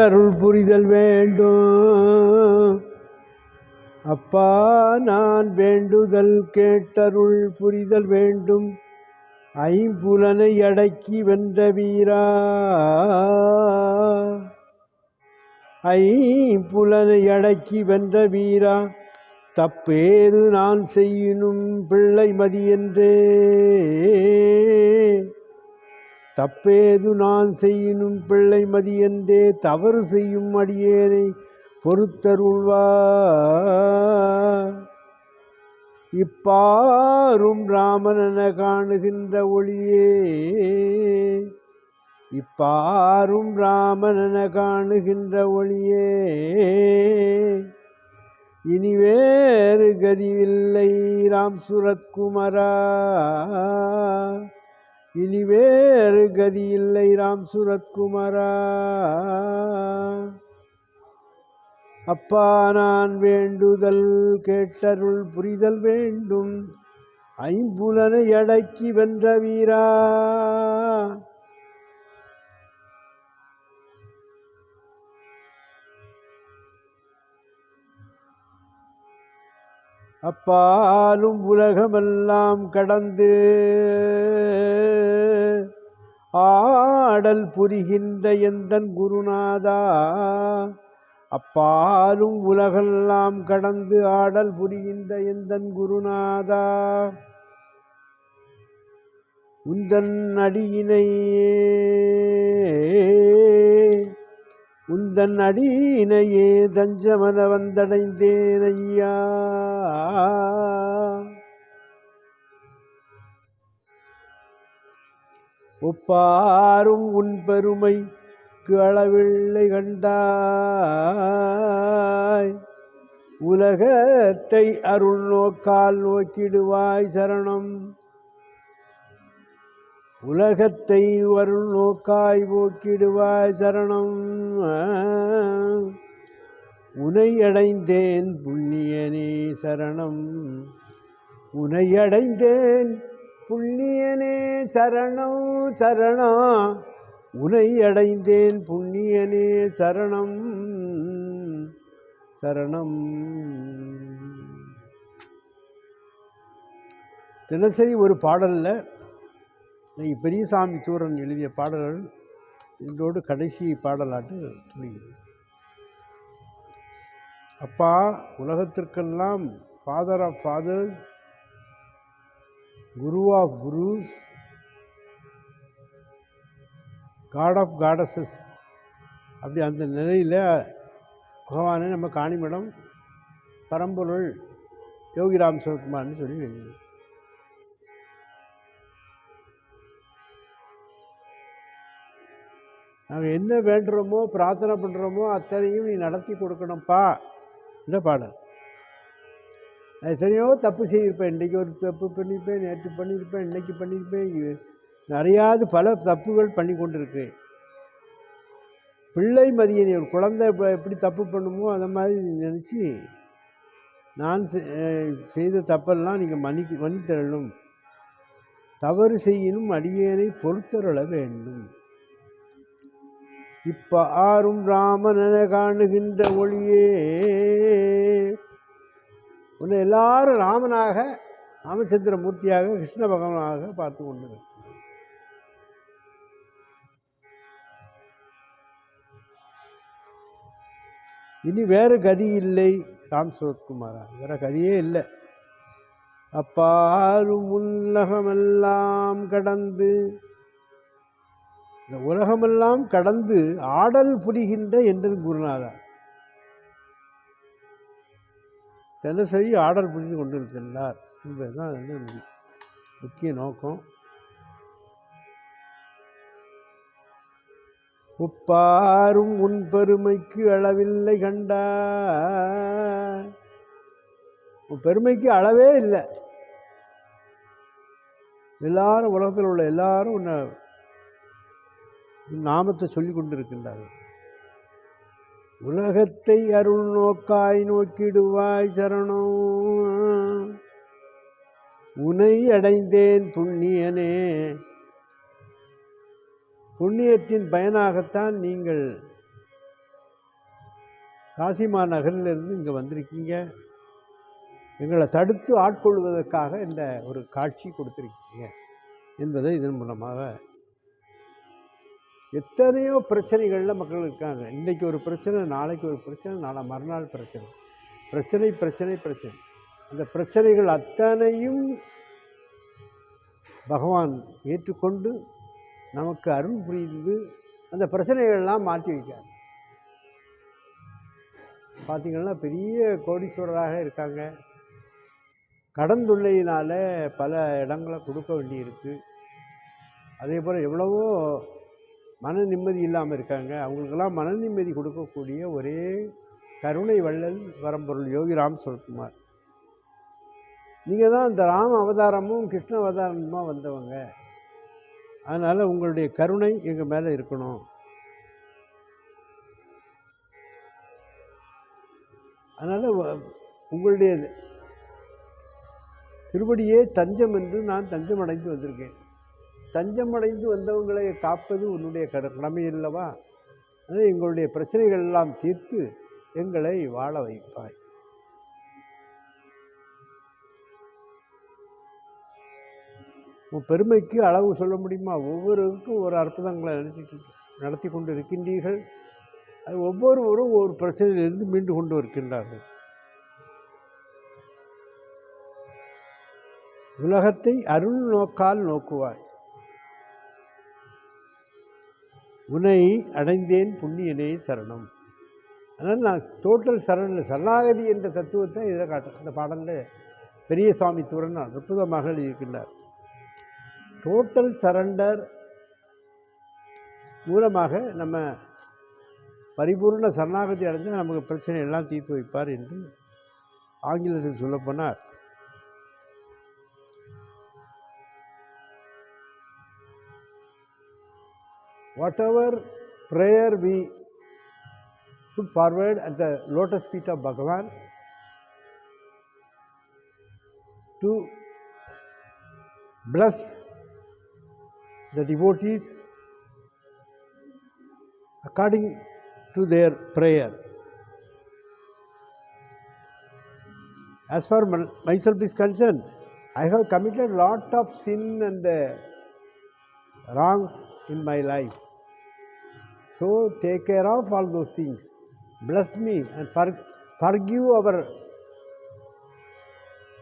அருள் புரிதல் வேண்டும். அப்பா நான் வேண்டுதல் கேட்டருள் புரிதல் வேண்டும். ஐம்புலனை அடக்கி வென்ற வீரா. ஐம்புலனை அடக்கி வென்ற வீரா. தப்பேது நான் செய்யினும் பிள்ளை மதியென்றே தப்பேது நான் செய்யினும் பிள்ளை மதியென்றே தவறு செய்யும் அடியேனை பொறுத்தருள்வா இப்பாரும் ராமனென காணுகின்ற ஒளியே. இப்பாரும் ராமனென காணுகின்ற ஒளியே. இனி வேறு கதிவில்லை ராம் சுரத்குமரா இனி வேறு கதியில்லை ராம் சுரத்குமாரா. அப்பா நான் வேண்டுதல் கேட்டருள் புரிதல் வேண்டும். ஐம்புலனை அடக்கி வென்ற வீரா. அப்பாலும் உலகமெல்லாம் கடந்து ஆடல் புரிகின்ற எந்தன் குருநாதா? அப்பாலும் உலகெல்லாம் கடந்து ஆடல் புரிகின்ற எந்தன் குருநாதா? உந்தன் அடியினையே உந்தன் அடியினையே தஞ்சமன வந்தடைந்தேன் ஐயா. ஒப்பாரும் உன் பெருமைக்கு அளவில்லை கண்டாய். உலகத்தை அருள் நோக்கால் நோக்கிடுவாய் சரணம். உலகத்தை வருள் நோக்காய் போக்கிடுவாய் சரணம். உனையடைந்தேன் புண்ணியனே சரணம். உனையடைந்தேன் புண்ணியனே சரணம் சரணம் உனையடைந்தேன் புண்ணியனே சரணம் சரணம். தினசரி ஒரு பாடலில் இன்னைக்கு பெரியசாமி தூரன் எழுதிய பாடல்கள் இதோடு கடைசி பாடலாட்டு துணிகிறது அப்பா உலகத்திற்கெல்லாம் father of fathers guru of gurus god of gods அப்படி அந்த நிலையில் பகவானை நம்ம காணிமடம் பரம்பொருள் யோகிராம் சிவகுமார்னு சொல்லி எழுதினோம் நாங்கள் என்ன வேண்டுறோமோ பிரார்த்தனை பண்ணுறோமோ அத்தனையும் நீ நடத்தி கொடுக்கணும்ப்பா இந்த பாடல். நான் எத்தனையோ தப்பு செய்திருப்பேன். இன்றைக்கி ஒரு தப்பு பண்ணியிருப்பேன் நேற்று பண்ணியிருப்பேன் இன்றைக்கி பண்ணியிருப்பேன். இது நிறையாது பல தப்புகள் பண்ணி கொண்டிருக்கிறேன் பிள்ளை மதியனை ஒரு குழந்தை இப்போ எப்படி தப்பு பண்ணுமோ அந்த மாதிரி நினச்சி நான் செய்த தப்பெல்லாம் நீங்கள் மன்னிக்க மன்னித்தரணும். தவறு செய்யினும் அடியேனை பொறுத்தருள வேண்டும். இப்ப ஆறும் ராமனென காணுகின்ற ஒளியே. உன்னை எல்லாரும் ராமனாக ராமச்சந்திர மூர்த்தியாக கிருஷ்ண பகவானாக பார்த்து கொண்டது இனி வேறு கதி இல்லை ராம் சுரத்குமாரா. வேற கதியே இல்லை. அப்பாலும் உலகமெல்லாம் கடந்து இந்த உலகமெல்லாம் கடந்து ஆடல் புரிகின்ற என்று குருநாதா தினசரி ஆடல் புரிந்து கொண்டிருக்கின்றார் என்பதுதான் வந்து முக்கிய நோக்கம். உப்பாரும் உன் பெருமைக்கு அளவில்லை கண்டா உன் பெருமைக்கு அளவே இல்லை. எல்லாரும் உலகத்தில் உள்ள எல்லாரும் உன்னை நாமத்தை சொல்லி கொண்டிருக்கின்றார்கள். உலகத்தை அருள் நோக்காய் நோக்கிடுவாய் சரணோ உனை அடைந்தேன் புண்ணியனே. புண்ணியத்தின் பயனாகத்தான் நீங்கள் காசிமா நகரிலிருந்து இங்கே வந்திருக்கீங்க. எங்களை தடுத்து ஆட்கொள்வதற்காக இந்த ஒரு காட்சி கொடுத்துருக்கீங்க என்பதை இதன் மூலமாக எத்தனையோ பிரச்சனைகளில் மக்கள் இருக்காங்க. இன்றைக்கி ஒரு பிரச்சனை நாளைக்கு ஒரு பிரச்சனை நாளை மறுநாள் பிரச்சனை. பிரச்சனை பிரச்சனை பிரச்சனை. அந்த பிரச்சனைகள் அத்தனையும் பகவான் ஏற்றுக்கொண்டு நமக்கு அருள் புரிந்து அந்த பிரச்சனைகள்லாம் மாற்றி வைக்கார் பார்த்திங்கன்னா பெரிய கோடீஸ்வரராக இருக்காங்க. கடன் தொல்லையினால் பல இடங்களை கொடுக்க வேண்டியிருக்கு. அதே போல் எவ்வளவோ மன நிம்மதி இல்லாமல் இருக்காங்க. அவங்களுக்கெல்லாம் மன நிம்மதி கொடுக்கக்கூடிய ஒரே கருணை வள்ளல் வரம்பொருள் யோகி ராம் சுரத்குமார் நீங்கள் தான் இந்த ராம அவதாரமும் கிருஷ்ண அவதாரமுமாக வந்தவங்க. அதனால் உங்களுடைய கருணை எங்கள் மேலே இருக்கணும். அதனால் உங்களுடைய திருவடியே தஞ்சம் என்று நான் தஞ்சம் அடைந்து வந்திருக்கேன். தஞ்சமடைந்து வந்தவங்களை காப்பது உன்னுடைய கடமை அல்லவா? அதனால் எங்களுடைய பிரச்சனைகள் எல்லாம் தீர்த்து எங்களை வாழ வைப்பாய். உன் பெருமைக்கு அளவு சொல்ல முடியுமா? ஒவ்வொருவருக்கும் ஒரு அற்புதங்களை நினச்சிட்டு நடத்தி கொண்டு இருக்கின்றீர்கள். அது ஒவ்வொருவரும் ஒரு பிரச்சனையிலிருந்து மீண்டு கொண்டு வருகின்றார்கள். உலகத்தை அருள் நோக்கால் நோக்குவாய். உன்னை அடைந்தேன் புண்ணியனே சரணம். அதனால் நான் டோட்டல் சரண சரணாகதி என்ற தத்துவத்தை இதில் காட்ட இந்த பாடலில் பெரிய சுவாமி தூரன் அற்புதமாக இருக்கின்றார் டோட்டல் சரண்டர் மூலமாக நம்ம பரிபூர்ண சரணாகதி அடைந்து நமக்கு பிரச்சனை எல்லாம் தீர்த்து வைப்பார் என்று ஆங்கிலத்தில் சொல்லப்போனார் whatever prayer we put forward at the lotus feet of Bhagavan to bless the devotees according to their prayer. As far myself is concerned, I have committed lot of sin and uh, wrongs in my life. So take care of all those things. Bless me and for, forgive our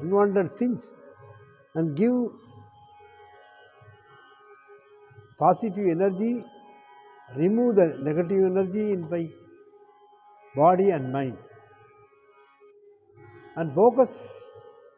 unwanted things and give positive energy, remove the negative energy in my body and mind. And focus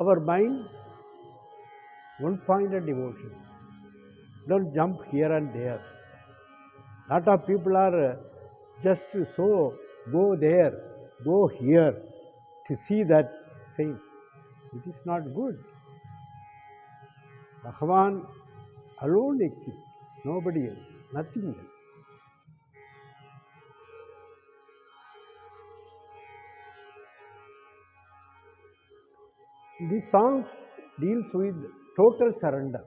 our mind one point of devotion. Don't jump here and there. Lot of people are uh, just so go there, go here to see that saints. It is not good. Bhagavan alone exists nobody else, nothing else. These songs deals with total surrender,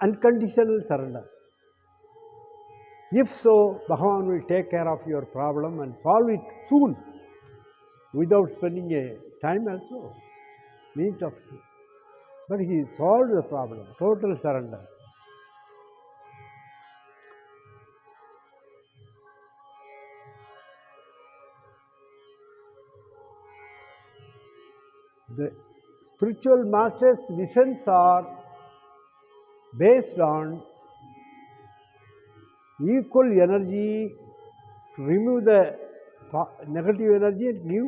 unconditional surrender. If so, Bhagavan will take care of your problem and solve it soon without spending a time also, minute of But he solved the problem, total surrender. the spiritual master's visions are based on equal energy to remove the negative energy and give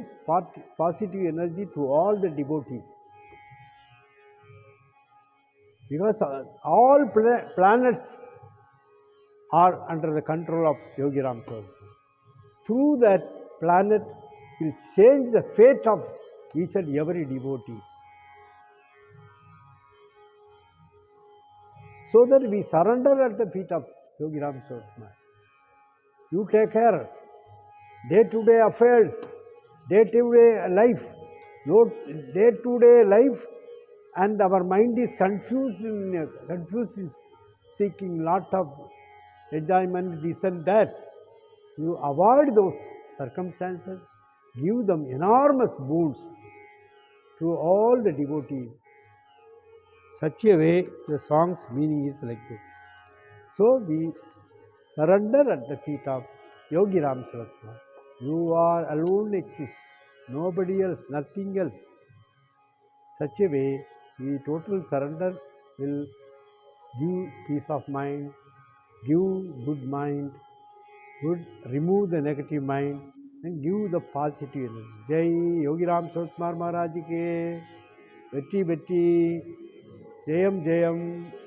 positive energy to all the devotees. Because uh, all planets are under the control of Yogi Ram Through that planet, will change the fate of each and every devotees. So that we surrender at the feet of Yogi Ram Sotma. You take care, day to day affairs, day to day life, day to day life, and our mind is confused in confused in seeking lot of enjoyment, this and that. you avoid those circumstances, give them enormous boons to all the devotees. Such a way, the song's meaning is like that. So we surrender at the feet of Yogi Ram swarupa You are alone exist, nobody else, nothing else. Such a way, the total surrender will give peace of mind, give good mind, good remove the negative mind and give the positive energy. Jai Yogi Ram swarupa Maharaj ke, Vetti Vetti, Jayam Jayam.